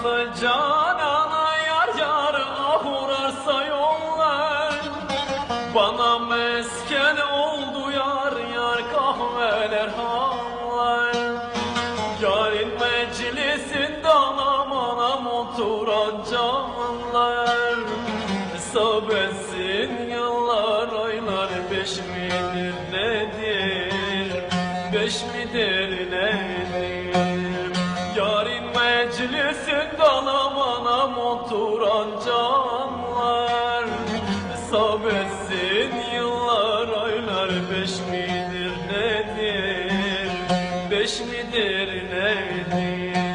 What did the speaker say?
Aslı canana yar yar ah uğrarsa yollar. Bana mesken oldu yar yar kahveler hallar Yarın meclisinde anam anam oturan canlar. Hesap etsin yıllar aylar beş midir nedir? Beş midir nedir? Meclisinde aman anam oturan canlar Sabetsin yıllar aylar. Beş midir nedir? Beş midir nedir?